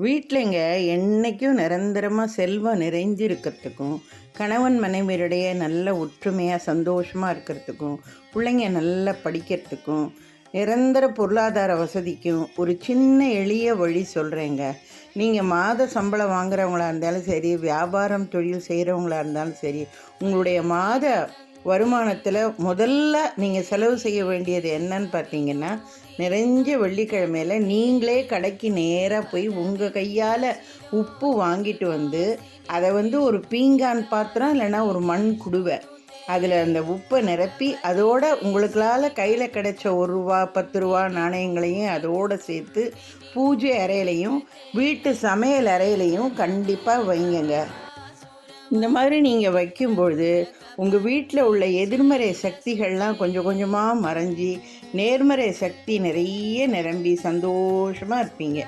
வீட்டிலங்க என்றைக்கும் நிரந்தரமாக செல்வம் நிறைஞ்சிருக்கிறதுக்கும் கணவன் மனைவியருடைய நல்ல ஒற்றுமையாக சந்தோஷமாக இருக்கிறதுக்கும் பிள்ளைங்க நல்லா படிக்கிறதுக்கும் நிரந்தர பொருளாதார வசதிக்கும் ஒரு சின்ன எளிய வழி சொல்கிறேங்க நீங்கள் மாத சம்பளம் வாங்குறவங்களா இருந்தாலும் சரி வியாபாரம் தொழில் செய்கிறவங்களா இருந்தாலும் சரி உங்களுடைய மாத வருமானத்தில் முதல்ல நீங்கள் செலவு செய்ய வேண்டியது என்னன்னு பார்த்தீங்கன்னா நிறைஞ்ச வெள்ளிக்கிழமையில நீங்களே கடைக்கு நேராக போய் உங்கள் கையால் உப்பு வாங்கிட்டு வந்து அதை வந்து ஒரு பீங்கான் பாத்திரம் இல்லைன்னா ஒரு மண் குடுவை. அதில் அந்த உப்பை நிரப்பி அதோட உங்களுக்களால் கையில் கிடைச்ச ஒரு ரூபா பத்து ரூபா நாணயங்களையும் அதோடு சேர்த்து பூஜை அறையிலையும் வீட்டு சமையல் அறையிலையும் கண்டிப்பாக வைங்கங்க. இந்த மாதிரி நீங்கள் வைக்கும்பொழுது உங்கள் வீட்டில் உள்ள எதிர்மறை சக்திகள்லாம் கொஞ்சம் கொஞ்சமாக மறைஞ்சி நேர்மறை சக்தி நிறைய நிரம்பி சந்தோஷமாக இருப்பீங்க.